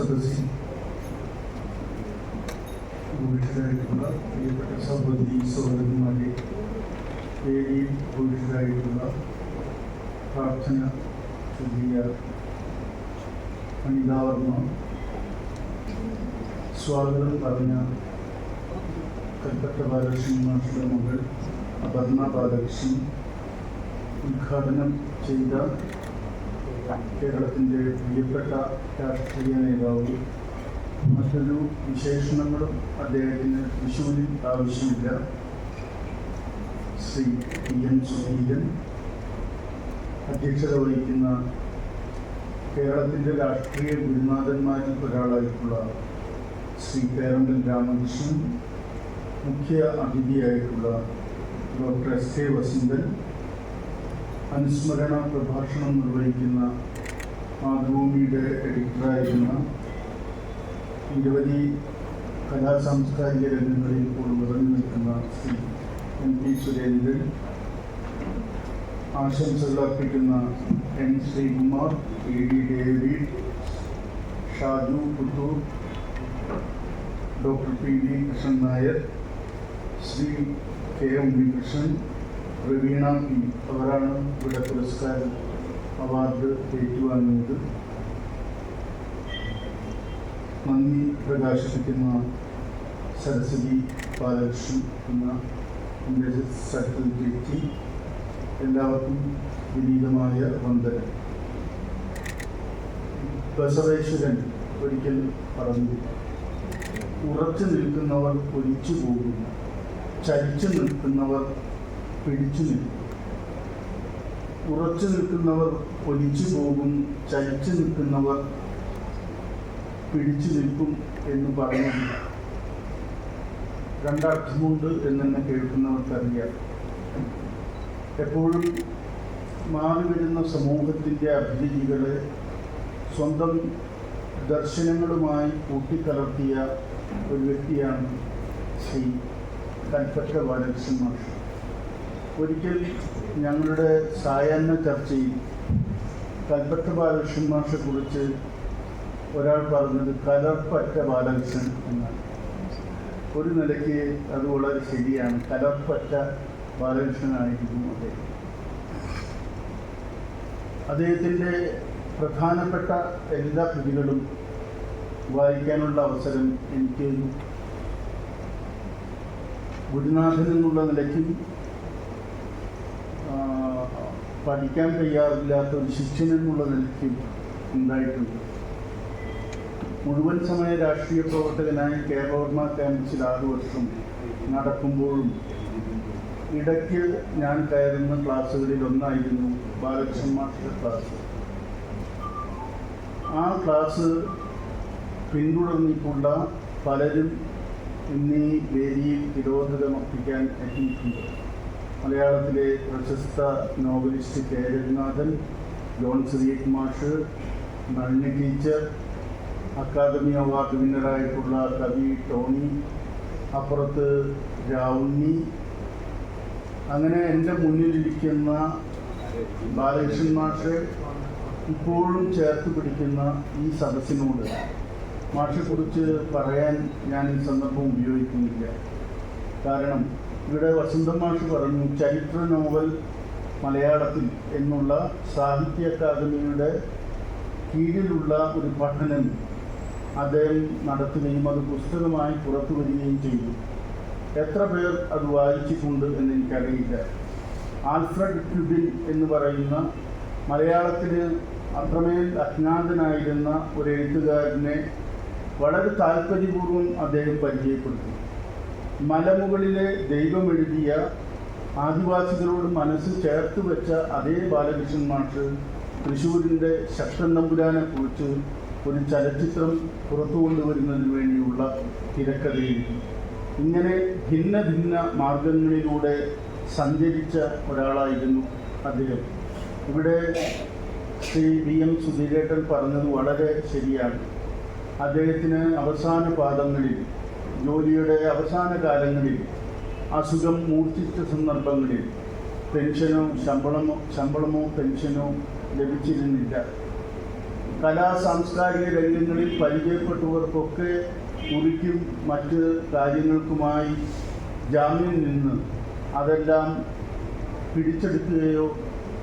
സദസ്സിൽ ഭൂഷിതരായിട്ടുള്ള പ്രിയപ്പെട്ട സഹോദരി സഹോദരന്മാരെ വേദിയിൽ ഭൂഷിതരായിട്ടുള്ള പ്രാർത്ഥന ചൊല്ലിയ അനിതാവർമ്മ സ്വാഗതം പറഞ്ഞ കൽപ്പറ്റ ബാലകൃഷ്ണൻ മാഷിയുടെ മകൾ അപർണ ബാലകൃഷ്ണൻ ഉദ്ഘാടനം ചെയ്ത കേരളത്തിന്റെ പ്രിയപ്പെട്ട രാഷ്ട്രീയ നേതാവ് മറ്റൊരു വിശേഷണങ്ങളും അദ്ദേഹത്തിന് വിഷുവിൽ ആവശ്യമില്ല. ശ്രീ ടി എൻ സുധീരൻ അധ്യക്ഷത വഹിക്കുന്ന കേരളത്തിന്റെ രാഷ്ട്രീയ ഗുരുനാഥന്മാരിൽ ഒരാളായിട്ടുള്ള ശ്രീ പേരമ്പൽ രാമകൃഷ്ണൻ മുഖ്യ അതിഥിയായിട്ടുള്ള ഡോക്ടർ എസ് കെ വസന്തൻ അനുസ്മരണ പ്രഭാഷണം നിർവഹിക്കുന്ന മാതൃഭൂമിയുടെ എഡിറ്ററായിരുന്ന നിരവധി കലാ സാംസ്കാരിക രംഗങ്ങളിൽ ഇപ്പോൾ നിറഞ്ഞു നിൽക്കുന്ന ശ്രീ എം പി സുരേന്ദ്രൻ. ആശംസകൾ അർപ്പിക്കുന്ന N Sreekumar A D David Shaju Puthur doctor P D Krishnan Nair Shri K Unnikrishnan Praveena P. അവരാണ് ഇവിടെ പുരസ്കാരം അവാർഡ് ഏറ്റുവാങ്ങിയത്. നന്ദി പ്രകാശിപ്പിക്കുന്ന സരസ്വതി ബാലകൃഷ്ണൻ എന്ന എന്റെ സർട്ടിഫിക്കറ്റ് എല്ലാവർക്കും വിനീതമായ വന്ദനം. ബസവേശ്വരൻ ഒരിക്കൽ പറഞ്ഞു ഉറച്ചു നിൽക്കുന്നവർ ഒലിച്ചു പോകുന്നു. ചരിച്ചു നിൽക്കുന്നവർ പിടിച്ചു നിൽക്കും. ഉറച്ചു നിൽക്കുന്നവർ ഒലിച്ചു പോകും ചലിച്ചു നിൽക്കുന്നവർ പിടിച്ചു നിൽക്കും എന്ന് പറയുന്നത് രണ്ടർത്ഥമുണ്ട് എന്നെ കേൾക്കുന്നവർക്കറിയാം. എപ്പോഴും മാറി വരുന്ന സമൂഹത്തിന്റെ അഭിരുചികളെ സ്വന്തം ദർശനങ്ങളുമായി കൂട്ടിക്കലർത്തിയ ഒരു വ്യക്തിയാണ് ശ്രീ കൽപ്പറ്റ ബാലകൃഷ്ണൻ മാഷ്. ഒരിക്കൽ ഞങ്ങളുടെ സായാഹ്ന ചർച്ചയിൽ കൽപ്പറ്റ ബാലകൃഷ്ണൻ മാഷെ കുറിച്ച് ഒരാൾ പറഞ്ഞത് കലർപ്പറ്റ ബാലകൃഷ്ണൻ എന്നാണ്. ഒരു നിലയ്ക്ക് അത് വളരെ ശരിയാണ്. കലർപ്പറ്റ ബാലകൃഷ്ണനായിരുന്നു അദ്ദേഹം. അദ്ദേഹത്തിന്റെ പ്രധാനപ്പെട്ട എല്ലാ കൃതികളും വായിക്കാനുള്ള അവസരം എനിക്ക് ഗുരുനാഥൻ എന്നുള്ള നിലയ്ക്കും പഠിക്കാൻ കഴിയാറില്ലാത്ത ഒരു ശിഷ്യൻ എന്നുള്ള നിലയ്ക്ക് ഉണ്ടായിട്ടുണ്ട്. മുഴുവൻ സമയ രാഷ്ട്രീയ പ്രവർത്തകനായി കേരളവർമ്മ ക്യാമ്പസിൽ ആറു വർഷം നടക്കുമ്പോഴും ഇടയ്ക്ക് ഞാൻ കയറുന്ന ക്ലാസ്സുകളിൽ ഒന്നായിരുന്നു ബാലകൃഷ്ണൻ മാസ്റ്റർ ക്ലാസ്. ആ ക്ലാസ് പിന്തുടർന്നിട്ടുള്ള പലരും ഇന്നീ വേദിയിൽ തിരോധകമർപ്പിക്കാൻ എത്തിയിട്ടുണ്ട്. മലയാളത്തിലെ പ്രശസ്ത novelist K. Raghunathan John Cyriac മാഷ് നളിനി ടീച്ചർ അക്കാദമി അവാർഡ് വിന്നറായിട്ടുള്ള കവി ടോണി അപ്പുറത്ത് രാവുണ്ണി. അങ്ങനെ എന്റെ മുന്നിലിരിക്കുന്ന ബാലകൃഷ്ണൻ മാഷ് ഇപ്പോഴും ചേർത്ത് പിടിക്കുന്ന ഈ സദസ്സിനോട് മാഷെക്കുറിച്ച് പറയാൻ ഞാൻ ഈ സന്ദർഭം ഉപയോഗിക്കുന്നില്ല. കാരണം ഇവിടെ വസന്തമാഷ് പറഞ്ഞു ചരിത്ര നോവൽ മലയാളത്തിൽ എന്നുള്ള സാഹിത്യ അക്കാദമിയുടെ കീഴിലുള്ള ഒരു പഠനം അദ്ദേഹം നടത്തുകയും അത് പുസ്തകമായി പുറത്തു വരികയും ചെയ്തു. എത്ര പേർ അത് വായിച്ചിട്ടുണ്ട് എന്ന് എനിക്കറിയില്ല. ആൽഫ്രഡ് ക്യുബിൻ എന്ന് പറയുന്ന മലയാളത്തിന് അത്രമേൽ അജ്ഞാതനായിരുന്ന ഒരു എഴുത്തുകാരനെ വളരെ താല്പര്യപൂർവം അദ്ദേഹം പരിചയപ്പെടുത്തി. മലമുകളിലെ ദൈവം എഴുതിയ ആദിവാസികളോട് മനസ്സ് ചേർത്ത് വെച്ച അതേ ബാലകൃഷ്ണൻ മാഷ് തൃശ്ശൂരിന്റെ ശക്തൻ നമ്പുരാനെ കുറിച്ച് ഒരു ചലച്ചിത്രം പുറത്തു കൊണ്ടുവരുന്നതിന് വേണ്ടിയുള്ള തിരക്കഥയിൽ. ഇങ്ങനെ ഭിന്ന ഭിന്ന മാർഗങ്ങളിലൂടെ സഞ്ചരിച്ച ഒരാളായിരുന്നു അദ്ദേഹം. ഇവിടെ ശ്രീ വി എം സുധീരേട്ടൻ പറഞ്ഞത് വളരെ ശരിയാണ്. അദ്ദേഹത്തിന് അവസാന പാദങ്ങളിൽ ജോലിയുടെ അവസാന കാലങ്ങളിൽ അസുഖം മൂർച്ഛിച്ച സന്ദർഭങ്ങളിൽ പെൻഷനോ ശമ്പളമോ ശമ്പളമോ പെൻഷനോ ലഭിച്ചിരുന്നില്ല. കലാ സാംസ്കാരിക രംഗങ്ങളിൽ പരിചയപ്പെട്ടവർക്കൊക്കെ കുറിക്കും മറ്റ് കാര്യങ്ങൾക്കുമായി ജാമ്യം നിന്ന് അതെല്ലാം പിടിച്ചെടുക്കുകയോ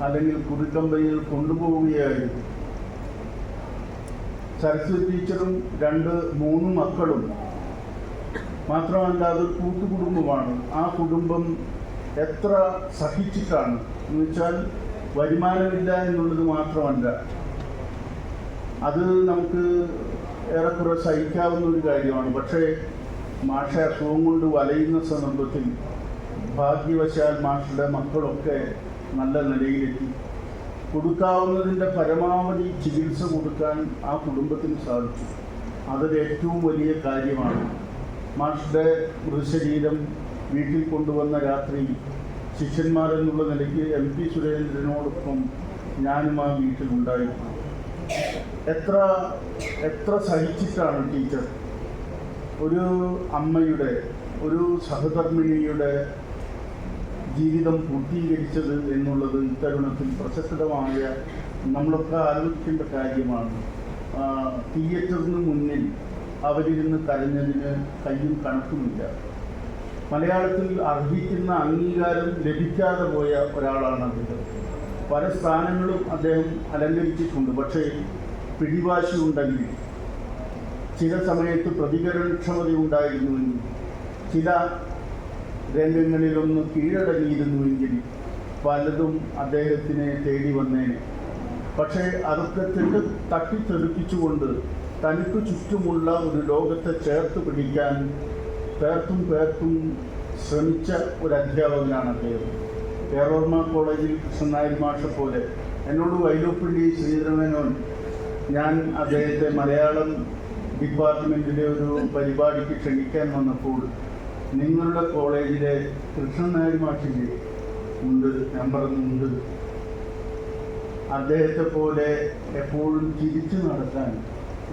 അല്ലെങ്കിൽ കുറിക്കമ്പനിയിൽ കൊണ്ടുപോവുകയായിരുന്നു സരസ്വതി ടീച്ചറും രണ്ട് മൂന്ന് മക്കളും മാത്രമല്ല അത് കൂട്ടുകുടുംബമാണ്. ആ കുടുംബം എത്ര സഹിച്ചിട്ടാണ്? എന്ന് വെച്ചാൽ വരുമാനമില്ല എന്നുള്ളത് മാത്രമല്ല. അത് നമുക്ക് ഏറെക്കുറെ സഹിക്കാവുന്ന ഒരു കാര്യമാണ്. പക്ഷേ മാഷ അസുഖം കൊണ്ട് വലയുന്ന സന്ദർഭത്തിൽ ഭാഗ്യവശാൽ മാഷയുടെ മക്കളൊക്കെ നല്ല നിലയിലെത്തി. കൊടുക്കാവുന്നതിന്റെ പരമാവധി ചികിത്സ കൊടുക്കാൻ ആ കുടുംബത്തിന് സാധിച്ചു. അതൊരു ഏറ്റവും വലിയ കാര്യമാണ്. മാഷയുടെ മൃതശരീരം വീട്ടിൽ കൊണ്ടുവന്ന രാത്രി ശിഷ്യന്മാരെന്നുള്ള നിലയ്ക്ക് എം പി സുരേന്ദ്രനോടൊപ്പം ഞാനും ആ വീട്ടിലുണ്ടായിരുന്നു. എത്ര എത്ര സഹിച്ചിട്ടാണ് ടീച്ചർ ഒരു അമ്മയുടെ ഒരു സഹധർമ്മിണിയുടെ ജീവിതം പൂർത്തീകരിച്ചത് എന്നുള്ളത് ഇത്തരുണത്തിൽ പ്രസക്തമായ നമ്മളൊക്കെ ആലോചിക്കേണ്ട കാര്യമാണ്. തിയേറ്ററിന് മുന്നിൽ അവരിരുന്ന് കരഞ്ഞതിന് കയ്യും കണക്കുമില്ല. മലയാളത്തിൽ അർഹിക്കുന്ന അംഗീകാരം ലഭിക്കാതെ പോയ ഒരാളാണ് അദ്ദേഹം. പല സ്ഥാനങ്ങളും അദ്ദേഹം അലങ്കരിച്ചിട്ടുണ്ട്. പക്ഷേ പിടിവാശി ഉണ്ടെങ്കിൽ ചില സമയത്ത് പ്രതികരണക്ഷമത ഉണ്ടായിരുന്നുവെങ്കിൽ ചില രംഗങ്ങളിലൊന്ന് കീഴടങ്ങിയിരുന്നുവെങ്കിൽ പലതും അദ്ദേഹത്തിനെ തേടി വന്നേനെ. പക്ഷേ അതൊക്കെ തെറ്റ് തട്ടിത്തെറിപ്പിച്ചുകൊണ്ട് തനിക്ക് ചുറ്റുമുള്ള ഒരു ലോകത്തെ ചേർത്ത് പിടിക്കാൻ പേർത്തും പേർത്തും ശ്രമിച്ച ഒരു അധ്യാപകനാണ് അദ്ദേഹം. കേരളർമ്മ കോളേജിൽ കൃഷ്ണനായർ മാഷ പോലെ. എന്നോട് വൈലോപ്പിള്ളി ശ്രീധരമേനോൻ ഞാൻ അദ്ദേഹത്തെ മലയാളം ഡിപ്പാർട്ട്മെന്റിലെ ഒരു പരിപാടിക്ക് ക്ഷണിക്കാൻ വന്നപ്പോൾ നിങ്ങളുടെ കോളേജിലെ കൃഷ്ണൻ നായർ മാഷിന്റെ ഉണ്ട് ഞാൻ പറഞ്ഞുണ്ട് അദ്ദേഹത്തെ പോലെ എപ്പോഴും ചിരിച്ചു നടക്കാൻ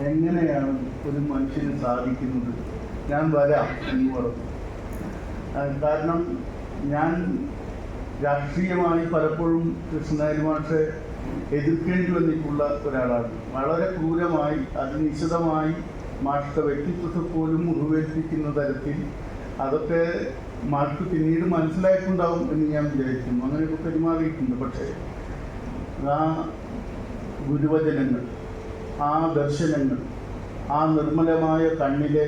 എങ്ങനെയാണ് ഒരു മനുഷ്യന് സാധിക്കുന്നത്? ഞാൻ വരാം എന്ന് പറഞ്ഞു കാരണം ഞാൻ രാഷ്ട്രീയമായി പലപ്പോഴും കൃഷ്ണനായർ മാഷെ എതിർക്കേണ്ടി വന്നിട്ടുള്ള ഒരാളാണ്. വളരെ ക്രൂരമായി അത് നിശിതമായി മാഷത്തെ വ്യക്തിത്വത്തെ പോലും മുറിവേൽപ്പിക്കുന്ന തരത്തിൽ അതൊക്കെ മാർക്ക് പിന്നീട് മനസ്സിലായിട്ടുണ്ടാവും എന്ന് ഞാൻ വിചാരിക്കുന്നു. അങ്ങനെയൊക്കെ പെരുമാറിയിട്ടുണ്ട്. പക്ഷേ ആ ഗുരുവചനങ്ങൾ ആ ദർശനങ്ങൾ ആ നിർമ്മലമായ കണ്ണിലെ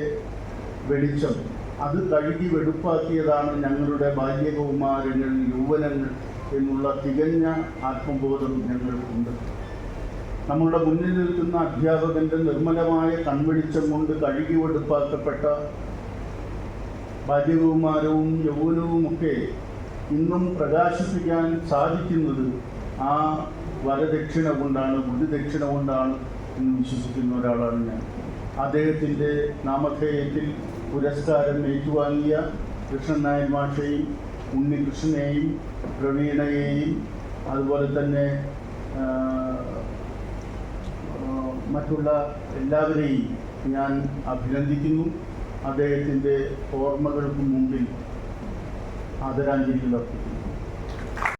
വെളിച്ചം അത് കഴുകി വെടുപ്പാക്കിയതാണ് ഞങ്ങളുടെ ബാല്യകൗമാരങ്ങൾ യൗവനങ്ങൾ എന്നുള്ള തികഞ്ഞ ആത്മബോധം ഞങ്ങൾക്കുണ്ട്. നമ്മളുടെ മുന്നിൽ നിൽക്കുന്ന അധ്യാപകന്റെ നിർമ്മലമായ കൺവെളിച്ചം കൊണ്ട് കഴുകി വെടുപ്പാക്കപ്പെട്ട ബാല്യകൗമാരവും യൗവനവുമൊക്കെ ഇന്നും പ്രകാശിപ്പിക്കാൻ സാധിക്കുന്നത് ആ വരദക്ഷിണ കൊണ്ടാണ് ബുദ്ധിദക്ഷിണ കൊണ്ടാണ് എന്ന് വിശ്വസിക്കുന്ന ഒരാളാണ് ഞാൻ. അദ്ദേഹത്തിന്റെ നാമധേയത്തിൽ പുരസ്കാരം ഏറ്റുവാങ്ങിയ കൃഷ്ണൻ നായർ മാഷയും ഉണ്ണികൃഷ്ണനെയും പ്രവീണയെയും അതുപോലെ തന്നെ മറ്റുള്ള എല്ലാവരെയും ഞാൻ അഭിനന്ദിക്കുന്നു. അദ്ദേഹത്തിന്റെ ഓർമ്മകൾക്ക് മുമ്പിൽ ആദരാഞ്ജലികൾ അർപ്പിക്കുന്നു.